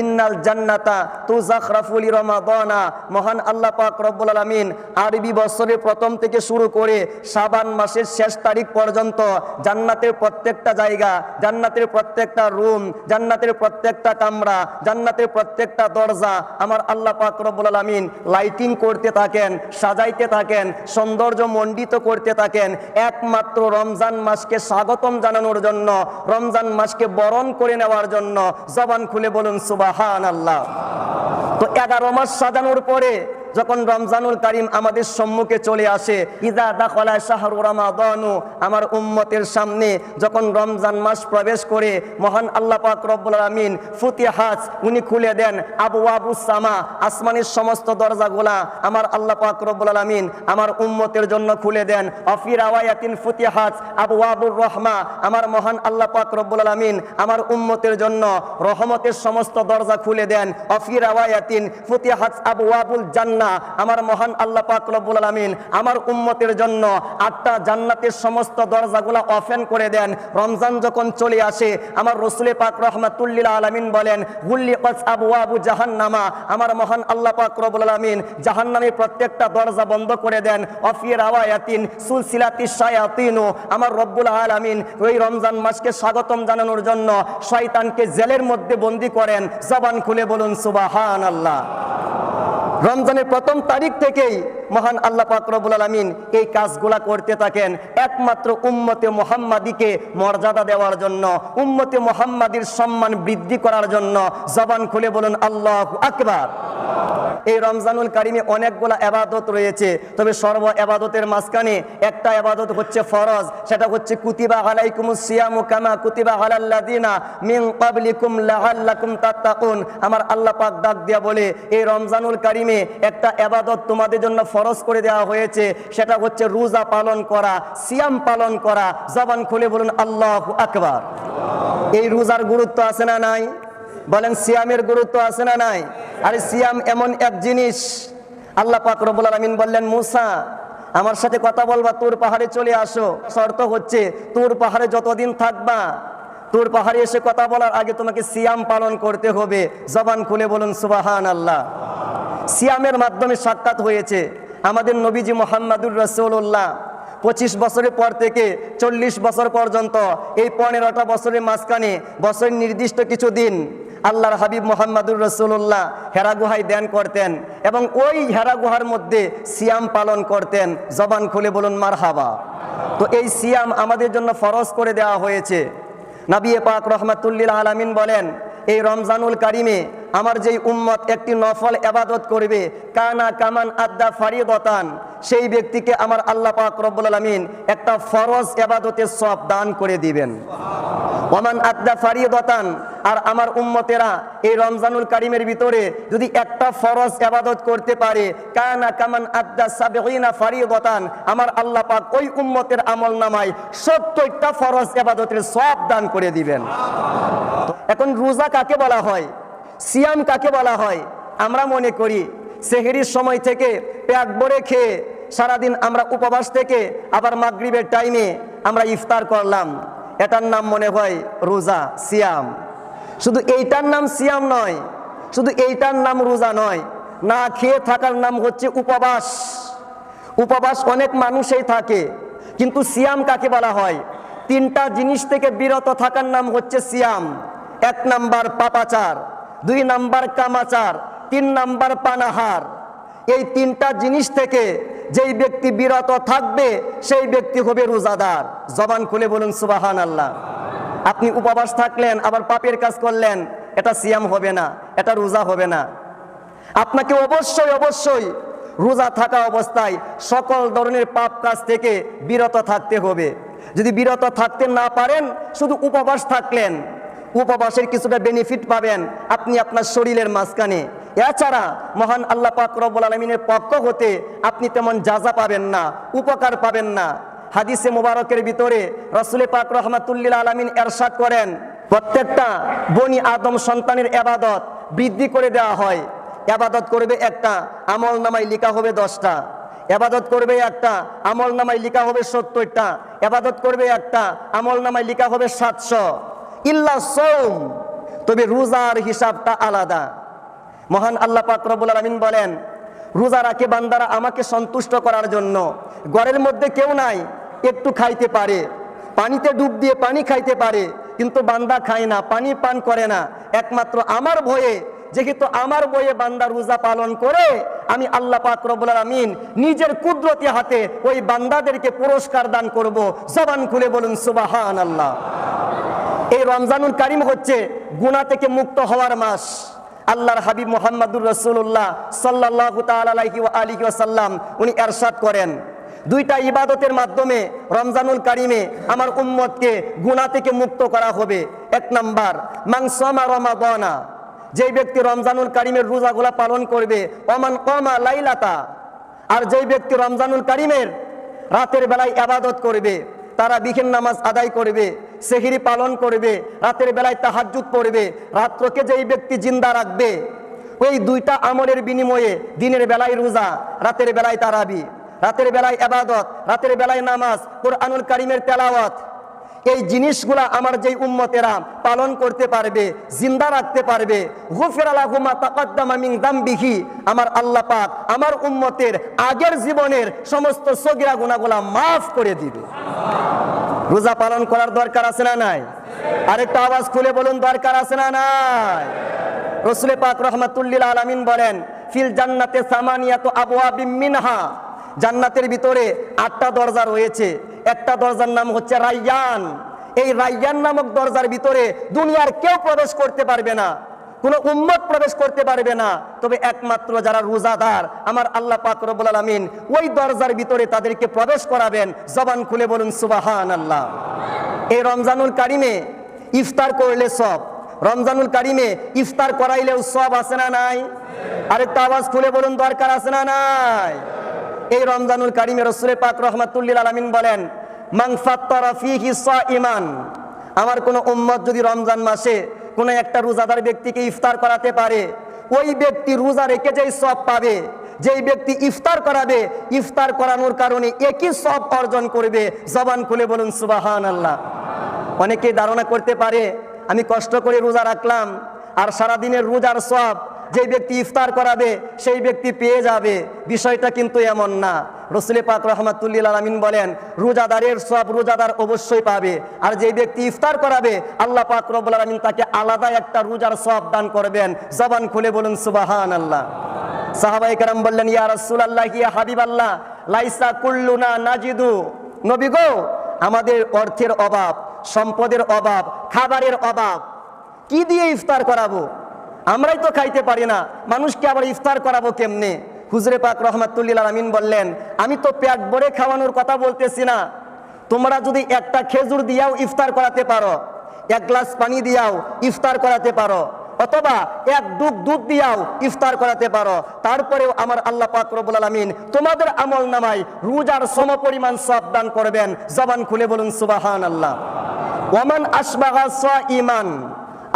ইন্নাল জান্নাতা তু জাখরাফুলি রমাদানা মহান আল্লাহ পাক রব্বুল আলামিন আরবি বছরের প্রথম থেকে শুরু করে সাবান মাসের শেষ তারিখ পর্যন্ত জান্নাতের প্রত্যেকটা জায়গা, জান্নাতের প্রত্যেকটা রুম, জান্নাতের প্রত্যেকটা কামরা, জান্নাতের প্রত্যেকটা দরজা আমার আল্লাহ পাক রব্বুল আলামিন লাইটিং করতে থাকেন, সাজাইতে থাকেন, সৌন্দর্য মণ্ডিত করতে থাকেন। একমাত্র রমজান মাসকে স্বাগতম জানানোর জন্য, রমজান মাসকে বরণ করে নেওয়ার জন্য জবান খুলে বলুন আল্লাহ তো এগারো মাস সাজানোর পরে যখন রমজানুল কারিম আমাদের সম্মুখে চলে আসে ইদা দাখলা শাহরু রমাদানু আমার উম্মতের সামনে যখন রমজান মাস প্রবেশ করে, মহান আল্লাহ পাক রব্বুল আলামিন ফুতিহাস উনি খুলে দেন আবু আবু সামা আসমানের সমস্ত দরজাগুলা আমার আল্লাহ পাক রব্বুল আলামিন আমার উম্মতের জন্য খুলে দেন অফির আওয়ায়াতিন ফুতিহাস আবু আবুর রহমা আমার মহান আল্লাহ পাক রব্বুল আলামিন আমার উম্মতের জন্য রহমতের সমস্ত দরজা খুলে দেন অফির আওয়ায়াতিন ফুতিহাস আবু আবুল জান্নাহ আমার মহান আল্লাহ পাক রব্বুল আলামিন আমার উম্মতের জন্য আটটা জান্নাতের সমস্ত দরজাগুলো ওপেন করে দেন। রমজান যখন চলে আসে, আমার রসুলে পাক রহমাতুল্লিল আলামিন বলেন গুল্লি কস আবু আবু জাহান্নামা। আমার মহান আল্লাহ পাক রব্বুল আলামিন জাহান্নামের প্রত্যেকটা দরজা বন্ধ করে দেন। অফির আওয়ায়াতিন সুলসিলাতি শায়াতিনু। আমার রব্বুল আলামিন ওই রমজান মাসকে স্বাগতম জানানোর জন্য শয়তানকে জেলের মধ্যে বন্দি করেন। জবান খুলে বলুন সুবাহান আল্লাহ রমজানের প্রথম তারিখ থেকেই মহান আল্লাহ পাকরবুল আলমিন এই কাজগুলা করতে থাকেন। একমাত্র উম্মতে মোহাম্মাদিকে মর্যাদা দেওয়ার জন্য, উম্মতে মোহাম্মাদির সম্মান বৃদ্ধি করার জন্য। জবান খুলে বলুন, আল্লাহ আকবার। এই রমজানুল কারিমে অনেকগুলা এবাদত রয়েছে। তবে সর্ব এবাদতের মাঝখানে একটা এবাদত হচ্ছে ফরজ, সেটা হচ্ছে, কুতিবা আলাইকুমুস সিয়ামু কামা কুতিবা আলাল্লাযিনা মিন ক্বাবলিকুম লাআল্লাকুম তাত্তাকুন। আমার আল্লাহ পাক ডাক দিয়া বলে, এই রমজানুল কারিমে একটা এবাদত তোমাদের জন্য ফরজ করে দেওয়া হয়েছে, সেটা হচ্ছে রোজা পালন করা, সিয়াম পালন করা। জবান খুলে বলুন, আল্লাহু আকবার। এই রোজার গুরুত্ব আছে না নাই? বলেন, সিয়ামের গুরুত্ব আছে না নাই? আরে, সিয়াম এমন এক জিনিস। আল্লাহ পাক রব্বুল বললেন, মুসা, আমার সাথে কথা বলবা, তোর পাহাড়ে চলে আসো। শর্ত হচ্ছে, তোর পাহাড়ে যতদিন থাকবা, তোর পাহাড়ে এসে কথা বলার আগে তোমাকে সিয়াম পালন করতে হবে। জবান খুলে বলুন সুবাহান আল্লাহ সিয়ামের মাধ্যমে সাক্ষাৎ হয়েছে। আমাদের নবীজি মোহাম্মদুর রসুল্লাহ পঁচিশ বছরের পর থেকে চল্লিশ বছর পর্যন্ত, এই পনেরোটা বছরের মাঝখানে বছরের নির্দিষ্ট কিছু দিন আল্লাহর হাবিব মোহাম্মদুর রসুল্লাহ হেরা গুহায় ধ্যান করতেন এবং ওই হেরা গুহার মধ্যে সিয়াম পালন করতেন। জবান খুলে বলুন মার হাবা তো এই সিয়াম আমাদের জন্য ফরজ করে দেওয়া হয়েছে। নবী পাক রহমাতুল্লিল আলামিন বলেন, এই রমজানুল কারিমে আমার যেই উম্মত একটি নফল এবাদত করবে, কানা কামান আদ্দা ফারিদতান। সেই ব্যক্তিকে আমার আল্লাহ পাক রব্বুল আলামিন একটা ফরজ এবাদতের সব দান করে দিবেন। ওমান আদ্দা ফারিদতান, আর আমার উম্মতেরা এই রমজানুল কারিমের ভিতরে যদি একটা ফরজ এবাদত করতে পারে, কানা কামান আদ্দা সাবিনা ফারিদতান, আমার আল্লাহ পাক ওই উম্মতের আমল নামায় সত্তরটা ফরজ এবাদতের সব দান করে দিবেন। এখন রোজা কাকে বলা হয়? সিয়াম কাকে বলা হয়? আমরা মনে করি, সেহেরির সময় থেকে পেট ভরে খেয়ে সারাদিন আমরা উপবাস থেকে আবার মাগরিবের টাইমে আমরা ইফতার করলাম। এটার নাম মনে হয় রোজা, সিয়াম। শুধু এইটার নাম সিয়াম নয়, শুধু এইটার নাম রোজা নয়, না খেয়ে থাকার নাম হচ্ছে উপবাস। উপবাস অনেক মানুষই থাকে, কিন্তু সিয়াম কাকে বলা হয়? তিনটা জিনিস থেকে বিরত থাকার নাম হচ্ছে সিয়াম। এক নাম্বার পাপাচার, দুই নাম্বার কামাচার, তিন নাম্বার পানাহার। এই তিনটা জিনিস থেকে যেই ব্যক্তি বিরত থাকবে, সেই ব্যক্তি হবে রোজাদার। জবান খুলে বলুন সুবাহান আল্লাহ আপনি উপবাস থাকলেন, আবার পাপের কাজ করলেন, এটা সিয়াম হবে না, এটা রোজা হবে না। আপনাকে অবশ্যই অবশ্যই রোজা থাকা অবস্থায় সকল ধরনের পাপ কাজ থেকে বিরত থাকতে হবে। যদি বিরত থাকতে না পারেন, শুধু উপবাস থাকলেন, উপবাসের কিছুটা বেনিফিট পাবেন, আপনি আপনার শরীরের মাঝখানে। এছাড়া মহান আল্লাহ পাক রব্বুল আলমিনের পক্ষ হতে আপনি তেমন যাজা পাবেন না, উপকার পাবেন না। হাদিসে মোবারকের ভিতরে রসুলে পাক রহমাতুল্লিল আলমিন এরশাদ করেন, প্রত্যেকটা বনি আদম সন্তানের এবাদত বৃদ্ধি করে দেওয়া হয়। এবাদত করবে একটা, আমল নামায় লিখা হবে দশটা। এবাদত করবে একটা, আমল নামায় লিখা হবে সত্তরটা। এবাদত করবে একটা, আমল নামায় লিখা হবে সাতশো। ইল্লা সৌম, তবে রোজার হিসাবটা আলাদা। মহান আল্লাহ পাক রব্বুল আলামিন বলেন, রোজা রাখে বান্দারা আমাকে সন্তুষ্ট করার জন্য। ঘরের মধ্যে কেউ নাই, একটু খাইতে পারে। পানিতে ডুব দিয়ে পানি খাইতে পারে, কিন্তু বান্দা খায় না, পানি পান করে না। একমাত্র আমার ভয়ে, যেহেতু আমার বইয়ে বান্দা রোজা পালন করে, আমি আল্লাহ পাক রব্বুল আলামিন নিজের কুদরতি হাতে ওই বান্দাদেরকে পুরস্কার দান করব। জবান খুলে বলুন সুবাহান আল্লাহ এই রমজানুল কারিম হচ্ছে গুণা থেকে মুক্ত হওয়ার মাস। আল্লাহর হাবিব মোহাম্মদুর রসুল্লাহ সাল্লাহ তালাহি আলী সাল্লাম উনি এরশাদ করেন। দুইটা ইবাদতের মাধ্যমে রমজানুল কারিমে আমার উম্মতকে গুণা থেকে মুক্ত করা হবে। এক নম্বর নাম্বার মাংসমা রমাদনা, যেই ব্যক্তি রমজানুল কারিমের রোজাগুলা পালন করবে অমান কমা লাইলাতা, আর যেই ব্যক্তি রমজানুল কারিমের রাতের বেলায় আবাদত করবে তারা বিহীন নামাজ আদায় করবে, সেহিরি পালন করবে, রাতের বেলায় তাহাজুত পড়বে, রাত্রকে যেই ব্যক্তি জিন্দা রাখবে, ওই দুইটা আমলের বিনিময়ে দিনের বেলায় রোজা, রাতের বেলায় তারাবি, রাতের বেলায় আবাদত, রাতের বেলায় নামাজ, কোরআনুল কারিমের তেলাওয়াত। এই জিনিসগুলা আমার যেই উম্মতেরা পালন করতে পারবে, জিন্দা রাখতে পারবে হুফের আলাহুমা তাকাদ্দামা মিন দামবিহি, আমার আল্লাহ পাক আমার উম্মতের আগের জীবনের সমস্ত সগিরা গুণাগুলা মাফ করে দিবে। রোজা পালন করার দরকার আছে না নাই? আরেকটা আওয়াজ খুলে বলুন, দরকার আছে না নাই? রসুলে পাক রহমাতুল্লিল আলামিন বলেন, ফিল জান্নাতে সামানিয়া তো আবওয়া মিনহা, জান্নাতের ভিতরে আটটা দরজা রয়েছে। একটা দরজার নাম হচ্ছে রাইয়ান। এই রাইয়ান নামক দরজার ভিতরে দুনিয়ার কেউ প্রবেশ করতে পারবে না, কোনো উম্মত প্রবেশ করতে পারবে না। তবে একমাত্র যারা রোজাদার, আমার আল্লাহ পাক রব্বুল ওই দরজার ভিতরে তাদেরকে প্রবেশ করাবেন। জবান খুলে বলুন সুবাহান আল্লাহ এই রমজানুল কারিমে ইফতার করলে সব। রমজানুল কারিমে ইফতার করাইলেও সব আছে না নাই? আরেকটা আওয়াজ খুলে বলুন, দরকার আছে না নাই? এই রমজানুল কারিমে রসুলের পাক রহমাতুল্লিল আলমিন বলেন ইমান আমার কোনো উম্মত যদি রমজান মাসে কোনো একটা রোজাদার ব্যক্তিকে ইফতার করাতে পারে, ওই ব্যক্তি রোজা রেখে যেই সব পাবে, যেই ব্যক্তি ইফতার করাবে, ইফতার করানোর কারণে একই সব অর্জন করবে। জবান খুলে বলুন সুবাহান আল্লাহ অনেকে ধারণা করতে পারে, আমি কষ্ট করে রোজা রাখলাম, আর সারাদিনের রোজার সব যে ব্যক্তি ইফতার করাবে, সেই ব্যক্তি পেয়ে যাবে। বিষয়টা কিন্তু এমন না। রসুল পাক রহমাতুল্লিল আলমিন বলেন, রোজাদারের সব রোজাদার অবশ্যই পাবে। আর যে ব্যক্তি ইফতার করাবে, আল্লাহ পাক রব্বুল আলমিন তাকে আলাদা একটা রোজার সব দান করবেন। জবান খুলে বলুন সুবাহান আল্লাহ সাহাবাই কারাম বললেন, ইয়া রসুল আল্লাহ ইয়া হাবিব আল্লাহ লাইসা কুল্লুনা নাজিদু। নবী গো, আমাদের অর্থের অভাব, সম্পদের অভাব, খাবারের অভাব, কি দিয়ে ইফতার করাবো? আমরাই তো খাইতে পারি না। মানুষকে আবার ইফতার করাবো কেমনে? হুজরে পাক রহমাতুল্লিল আমিন বললেন, আমি তো পেট ভরে খাওয়ানোর কথা বলতেছি না। তোমরা যদি একটা খেজুর দিয়াও ইফতার করাতে পারো, এক গ্লাস পানি দিয়াও ইফতার করাতে পারো, অথবা এক ডুব দুধ দিয়াও ইফতার করাতে পারো, তারপরেও আমার আল্লাহ পাক রব্বুল আলামিন তোমাদের আমল নামায় রোজার সম পরিমাণ সব দান করবেন। জবান খুলে বলুন সুবাহান আল্লাহ ওমান আসবাগা ইমান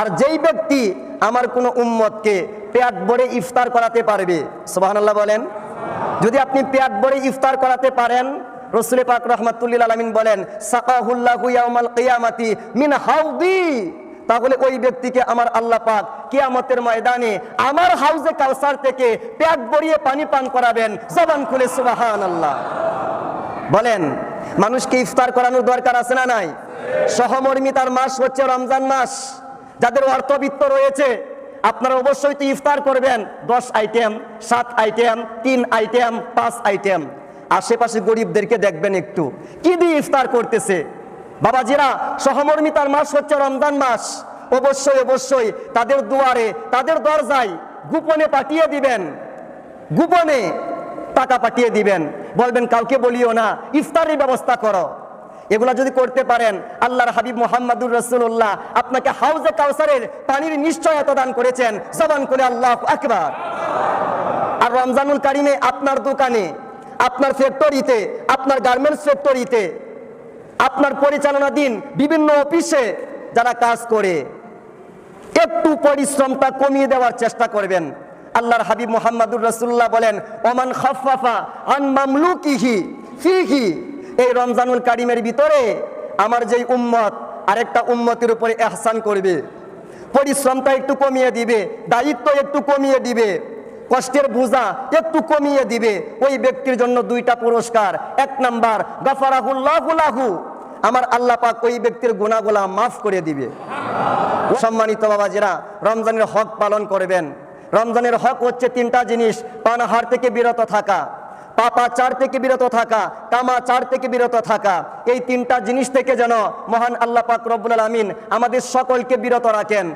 আর যেই ব্যক্তি আমার কোনো উম্মতকে পেট ভরে ইফতার করাতে পারবে সুবাহান আল্লাহ বলেন। যদি আপনি পেট ভরে ইফতার করাতে পারেন, রসুল পাক রহমাতুল্লিল আলমিন বলেন কিয়ামাতি মিন হাউদি তাহলে ওই ব্যক্তিকে আমার আল্লাহ পাক কিয়ামতের ময়দানে আমার হাউজে কাউসার থেকে পেট ভরিয়ে পানি পান করাবেন, জবান খুলে সুবাহান আল্লাহ বলেন, মানুষকে ইফতার করানোর দরকার আছে না নাই? সহমর্মিতার মাস হচ্ছে রমজান মাস। যাদের অর্থবিত্ত রয়েছে, আপনারা অবশ্যই তো ইফতার করবেন। দশ আইটেম, সাত আইটেম, তিন আইটেম, পাঁচ আইটেম। আশেপাশে গরিবদেরকে দেখবেন একটু। কি দিয়ে ইফতার করতেছে? বাবাজিরা সহমর্মিতার মাস হচ্ছে রমজান মাস। অবশ্যই অবশ্যই তাদের দুয়ারে, তাদের দরজায় গোপনে পাঠিয়ে দিবেন। গোপনে টাকা পাঠিয়ে দিবেন। বলবেন, কাউকে বলিও না, ইফতারের ব্যবস্থা করো। এগুলা যদি করতে পারেন, আল্লাহর হাবিব মোহাম্মদুর রসুল্লাহ আপনাকে হাউজে কাউসারের পানির নিশ্চয়তা দান করেছেন। জবান করে আল্লাহ আকবার। আর রমজানুল কারিমে আপনার দোকানে, আপনার ফ্যাক্টরিতে, আপনার গার্মেন্টস ফ্যাক্টরিতে, আপনার পরিচালনা দিন বিভিন্ন অফিসে যারা কাজ করে, একটু পরিশ্রমটা কমিয়ে দেওয়ার চেষ্টা করবেন। আল্লাহর হাবিব মোহাম্মদুর রসুল্লাহ বলেন, ওমান খাফাফা আন মামলুকিহি ফিহি এই রমজানুল কারিমের ভিতরে আমার যেই উম্মত, আরেকটা উম্মতের উপরে এহসান করবে। পরিশ্রমটা একটু কমিয়ে দিবে, দায়িত্ব একটু কমিয়ে দিবে, কষ্টের বোঝা একটু কমিয়ে দিবে। ওই ব্যক্তির জন্য দুইটা পুরস্কার। এক নাম্বার গফারাহুল্লাহুলাহু আমার আল্লাহ পাক ওই ব্যক্তির গুণাগুলা মাফ করে দিবে। সম্মানিত বাবাজিরা, রমজানের হক পালন করবেন। রমজানের হক হচ্ছে তিনটা জিনিস, পানাহার থেকে বিরত থাকা। পাপা চার থেকে বিরত থাকা, তামা চার থেকে বিরত থাকা, এই তিনটা জিনিস থেকে যেন মহান আল্লাহ পাক রব্বুল আলমিন আমাদের সকলকে বিরত রাখেন।